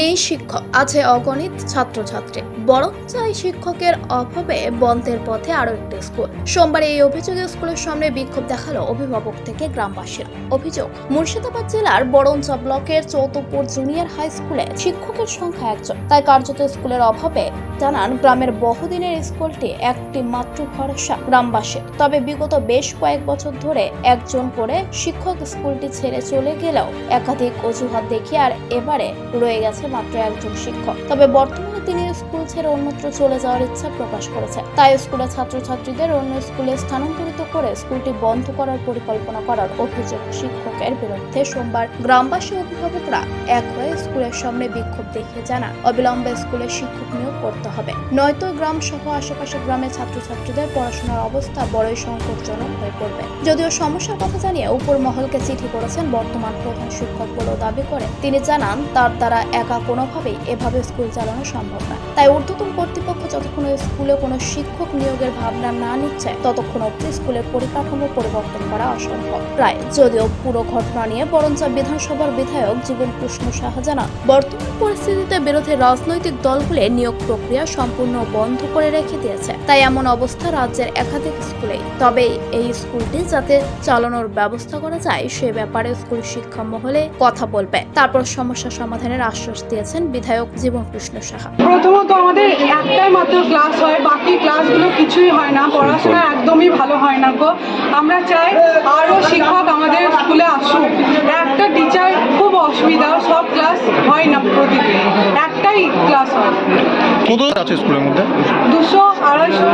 নেই শিক্ষক, আছে অগণিত ছাত্রছাত্রী। বরং চাই শিক্ষকের অভাবে বন্ধের পথে আরও একটি স্কুল। সোমবার এই অভিযোগে স্কুলের সামনে বিক্ষোভ দেখাল অভিভাবক থেকে গ্রামবাসীর। অভিযোগ, মুর্শিদাবাদ জেলার বরঞ্চা ব্লকের চৌতপুর জুনিয়র হাই স্কুলে শিক্ষকের সংখ্যা একজন। তাই কার্যত স্কুলের অভাবে, জানান, গ্রামের বহুদিনের স্কুলটি একটি মাত্র ভরসা গ্রামবাসীর। তবে বিগত বেশ কয়েক বছর ধরে একজন করে শিক্ষক স্কুলটি ছেড়ে চলে গেলেও একাধিক অজুহাত দেখিয়ে আর এবারে রয়ে গেছে মাত্র একজন শিক্ষক। তবে বর্তমানে তিনি স্কুল ছেড়ে অন্যত্র চলে যাওয়ার ইচ্ছা প্রকাশ করেছে। তাই স্কুলের ছাত্রছাত্রীদের অন্য স্কুলে স্থানান্তরিত করে স্কুলটি বন্ধ করার পরিকল্পনা করার অভিযোগ শিক্ষকের বিরুদ্ধে সোমবার গ্রামবাসী অভিভাবকরা এক হয়ে স্কুলের সামনে বিক্ষোভ দেখিয়ে জানান, অবিলম্বে স্কুলে শিক্ষক নিয়োগ করতে হবে। নয়তো গ্রাম সহ আশেপাশের গ্রামের ছাত্রছাত্রীদের পড়াশোনার অবস্থা বড়ই সংকটজনক হয়ে পড়বে। যদিও সমস্যার কথা জানিয়ে উপর মহলকে চিঠি করেছেন বর্তমান প্রধান শিক্ষক বলেও দাবি করে তিনি জানান, তার দ্বারা একা কোনোভাবেই এভাবে স্কুল চালানো সম্ভব নয় তাই ঊর্ধ্বতন কর্তৃপক্ষ যতক্ষণ স্কুলে কোনো শিক্ষক নিয়োগের ভাবনা না নিচ্ছে, ততক্ষণ অব্দি স্কুলের পরিকাঠামো পরিবর্তন করা অসম্ভব। প্রায় যদিও পুরো ঘটনা নিয়ে বরঞ্চা বিধানসভার বিধায়ক জীবন কৃষ্ণ সাহা জানান বর্তমান পরিস্থিতিতে বিরোধী রাজনৈতিক দলগুলি নিয়োগ প্রক্রিয়া সম্পূর্ণ বন্ধ করে রেখে দিয়েছে। তাই এমন অবস্থা রাজ্যের একাধিক স্কুলেই তবে এই স্কুলটি যাতে চালানোর ব্যবস্থা করা যায়, সে ব্যাপারে স্কুল শিক্ষা মহলে কথা বলবে। তারপর সমস্যা সমাধানের আশ্বাস দিয়েছেন বিধায়ক জীবন কৃষ্ণ সাহা। প্রথমত আমাদের একটাই মাত্র ক্লাস হয় বাকি ক্লাসগুলো কিছুই হয় না পড়াশোনা একদমই ভালো হয় না গো। আমরা চাই আরও শিক্ষক আমাদের স্কুলে আসুক। একটা টিচার খুব অসুবিধা সব ক্লাস হয় না প্রতিদিন। একটাই ক্লাস হয়। কত আছে স্কুলের মধ্যে? দুশো আড়াইশো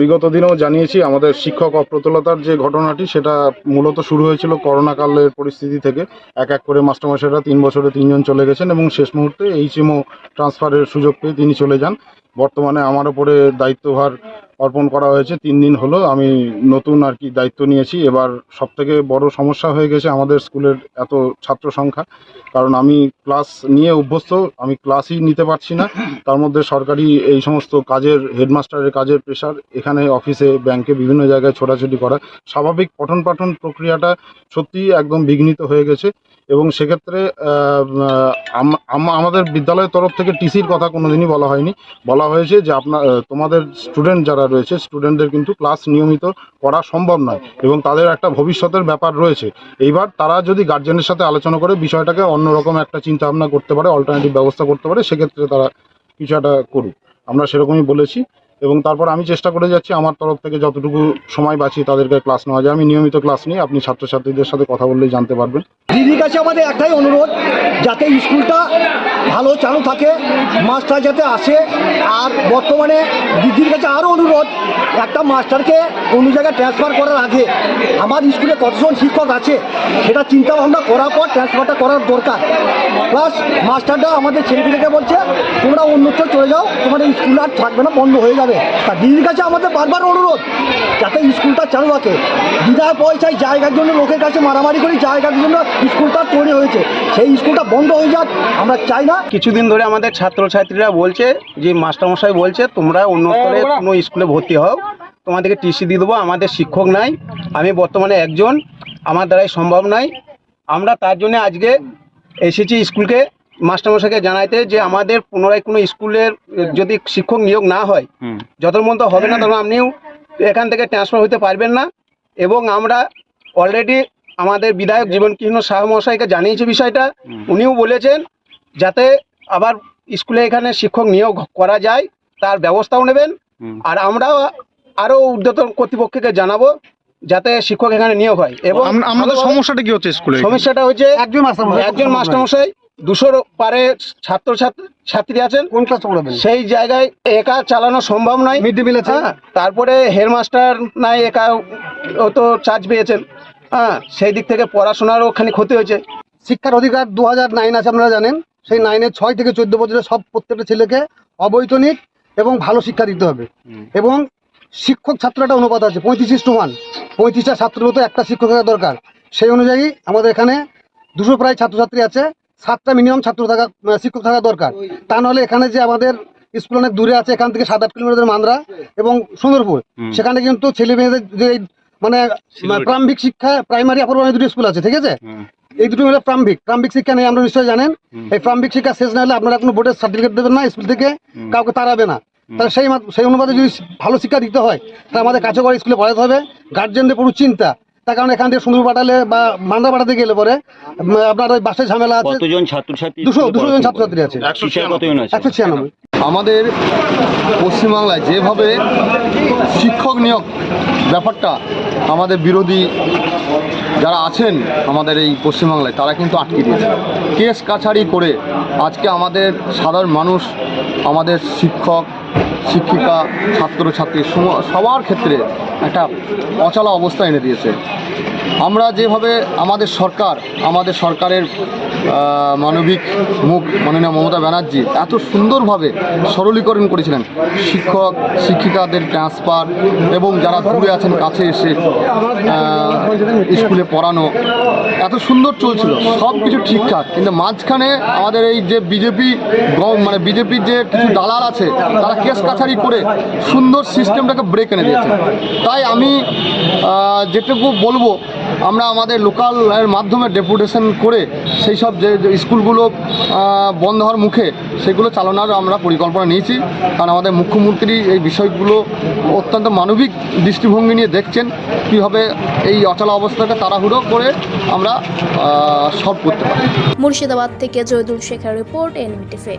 বিগত দিনেও জানিয়েছি, আমাদের শিক্ষক অপ্রতুলতার যে ঘটনাটি, সেটা মূলত শুরু হয়েছিল করোনা কালের পরিস্থিতি থেকে। এক এক করে মাস্টারমশাইরা তিন বছরে তিনজন চলে গেছেন এবং শেষ মুহূর্তে এইচএমও ট্রান্সফারের সুযোগ পেয়ে তিনি চলে যান। বর্তমানে আমার ওপরে দায়িত্বভার অর্পণ করা হয়েছে। তিন দিন হলো আমি নতুন আর কি দায়িত্ব নিয়েছি। এবার সব থেকে বড় সমস্যা হয়ে গেছে আমাদের স্কুলের এত ছাত্র সংখ্যা। কারণ আমি ক্লাস নিয়ে অভ্যস্ত, আমি ক্লাসই নিতে পারছি না। তার মধ্যে সরকারি এই সমস্ত কাজের, হেডমাস্টারের কাজের প্রেশার এখানে অফিসে ব্যাংকে বিভিন্ন জায়গায় ছোটাছুটি করা। স্বাভাবিক পঠন পাঠন প্রক্রিয়াটা সত্যিই একদম বিঘ্নিত হয়ে গেছে। এবং সেক্ষেত্রে আমাদের বিদ্যালয়ের তরফ থেকে টিসির কথা কোনোদিনই বলা হয়নি। বলা হয়েছে যে আপনার তোমাদের স্টুডেন্ট যারা রয়েছে স্টুডেন্টদের কিন্তু ক্লাস নিয়মিত করা সম্ভব নয় এবং তাদের একটা ভবিষ্যতের ব্যাপার রয়েছে। এইবার তারা যদি গার্জেনের সাথে আলোচনা করে, বিষয়টাকে অন্যরকম একটা চিন্তা ভাবনা করতে পারে অল্টারনেটিভ ব্যবস্থা করতে পারে, সেক্ষেত্রে তারা কিছু একটা করুক। আমরা সেরকমই বলেছি। এবং তারপর আমি চেষ্টা করে যাচ্ছি আমার তরফ থেকে যতটুকু সময় বাঁচিয়ে তাদেরকে ক্লাস নেওয়া যায়। আমি নিয়মিত ক্লাস নিই আপনি ছাত্রছাত্রীদের সাথে কথা বললেই জানতে পারবেন। দিদির কাছে আমাদের একটাই অনুরোধ, যাতে স্কুলটা ভালো চালু থাকে, মাস্টার যাতে আসে। আর বর্তমানে দিদির কাছে আরও অনুরোধ, একটা মাস্টারকে অন্য জায়গায় ট্রান্সফার করার আগে আমার স্কুলে কতজন শিক্ষক আছে সেটা চিন্তা ভাবনা করার পর ট্রান্সফারটা করার দরকার। প্লাস মাস্টারটা আমাদের ছেলেপিলেকে বলছে, তোমরা অন্যত্র চলে যাও, তোমাদের স্কুল আর থাকবে না, বন্ধ হয়ে যাবে। তা দিদির কাছে আমাদের বারবার অনুরোধ যাতে স্কুলটা চালু থাকে বিদায় পয়সায় জায়গার জন্য লোকের কাছে মারামারি করি জায়গার জন্য স্কুলটা তৈরি হয়েছে। সেই স্কুলটা বন্ধ হয়ে যাক আমরা চাই না। কিছুদিন ধরে আমাদের ছাত্রছাত্রীরা বলছে যে মাস্টারমশাই বলছে তোমরা অন্য স্তরে কোনো স্কুলে ভর্তি হও। তোমাদেরকে টিসি দিয়ে দেবো আমাদের শিক্ষক নাই। আমি বর্তমানে একজন আমার দ্বারাই সম্ভব নয় আমরা তার জন্য আজকে এসেছি স্কুলকে। মাস্টারমশাইকে জানাইতে যে আমাদের পুনরায় কোনো স্কুলের যদি শিক্ষক নিয়োগ না হয় যত মতো হবে না তখন আপনিও এখান থেকে ট্রান্সফার হতে পারবেন না। এবং আমরা অলরেডি আমাদের বিধায়ক জীবনকৃষ্ণ শাহ মহাশয়কে জানিয়েছি বিষয়টা। উনিও বলেছেন যাতে আবার স্কুলে এখানে শিক্ষক নিয়োগ করা যায় তার ব্যবস্থাও নেবেন। আর আমরাও আরও ঊর্ধ্বতন কর্তৃপক্ষকে জানাব যাতে শিক্ষক এখানে নিয়োগ হয়। এবং আমাদের সমস্যাটা কি হচ্ছে স্কুলে? সমস্যাটা হচ্ছে একজন মাস্টার একজন মাস্টারমশাই দুশোর পারে ছাত্র ছাত্র- ছাত্রী আছেন। কোন ক্লাস পড়াবেন? সেই জায়গায় একা চালানো সম্ভব নয়। মিড ডে মিল হ্যাঁ তারপরে হেডমাস্টার নাই একা ও তো চার্জ পেয়েছেন। হ্যাঁ সেই দিক থেকে পড়াশোনারও ওখানে ক্ষতি হয়েছে। শিক্ষার অধিকার দু হাজার নাইন আছে আপনারা জানেন। সেই নাইনের ছয় থেকে চোদ্দ বছরের সব প্রত্যেকটা ছেলেকে অবৈতনিক এবং ভালো শিক্ষা দিতে হবে। এবং শিক্ষক ছাত্র একটা অনুপাত আছে পঁয়ত্রিশ টু ওয়ান। পঁয়ত্রিশটা ছাত্রের মতো একটা শিক্ষক থাকা দরকার। সেই অনুযায়ী আমাদের এখানে দুশো প্রায় ছাত্রছাত্রী আছে। সাতটা মিনিমাম ছাত্র থাকা শিক্ষক থাকা দরকার। তা নাহলে এখানে যে আমাদের স্কুল অনেক দূরে আছে এখান থেকে সাত আট কিলোমিটার মান্দ্রা এবং সুন্দরপুর। সেখানে কিন্তু ছেলে মেয়েদের যে মানে প্রারম্ভিক শিক্ষা প্রাইমারি অপর দুটো স্কুল আছে ঠিক আছে? এই দুটো হলো প্রাম্ভিক প্রাম্ভিক শিক্ষা নেই আমরা নিশ্চয়ই জানেন। এই প্রাম্ভিক শিক্ষা শেষ না হলে আপনারা কোনো বোর্ডের সার্টিফিকেট দেবেন না স্কুল থেকে কাউকে তাড়াবে না। তাহলে সেই সেই অনুপাতে যদি ভালো শিক্ষা দিতে হয় তাহলে আমাদের কাছে করে স্কুলে পড়াতে হবে। গার্জেনদের পুরো চিন্তা। তার কারণে এখান থেকে সুন্দর পাঠালে বা মান্দা পাঠাতে গেলে পরে আপনার ওই বাসে ঝামেলা আছে। কতজন ছাত্রছাত্রী দুশো দুশো জন ছাত্রছাত্রী আছে? একশো ছিয়ানব্বই। আমাদের পশ্চিমবাংলায় যেভাবে শিক্ষক নিয়োগ ব্যাপারটা আমাদের বিরোধী যারা আছেন আমাদের এই পশ্চিমবাংলায়, তারা কিন্তু আটকে দিয়েছে। কেস কাছারি করে আজকে আমাদের সাধারণ মানুষ, আমাদের শিক্ষক, শিক্ষিকা, ছাত্রছাত্রী সবার ক্ষেত্রে একটা অচলা অবস্থা এনে দিয়েছে। আমরা যেভাবে আমাদের সরকার, আমাদের সরকারের মানবিক মুখ মাননীয় মমতা ব্যানার্জি এত সুন্দরভাবে সরলীকরণ করেছিলেন। শিক্ষক, শিক্ষিকাদের ট্রান্সফার এবং যারা দূরে আছেন, কাছে এসে স্কুলে পড়ানো, এত সুন্দর চলছিল। সব কিছু ঠিকঠাক। কিন্তু মাঝখানে আমাদের এই যে বিজেপি মানে বিজেপির যে কিছু দালাল আছে, তারা কেস কাছারি করে সুন্দর সিস্টেমটাকে ব্রেক এনে দিয়েছে। তাই আমি যেটুকু বলব আমরা আমাদের লোকাল এর মাধ্যমে ডেপুটেশন করে সেই সব যে স্কুলগুলো বন্ধ হওয়ার মুখে সেগুলো চালানোর আমরা পরিকল্পনা নিয়েছি। কারণ আমাদের মুখ্যমন্ত্রী এই বিষয়গুলো অত্যন্ত মানবিক দৃষ্টিভঙ্গি নিয়ে দেখছেন কীভাবে এই অচলা অবস্থাকে তাড়াহুড়ো করে আমরা সলভ করতে পারি। মুর্শিদাবাদ থেকে জয়দুল শেখের রিপোর্ট এনবিটিভি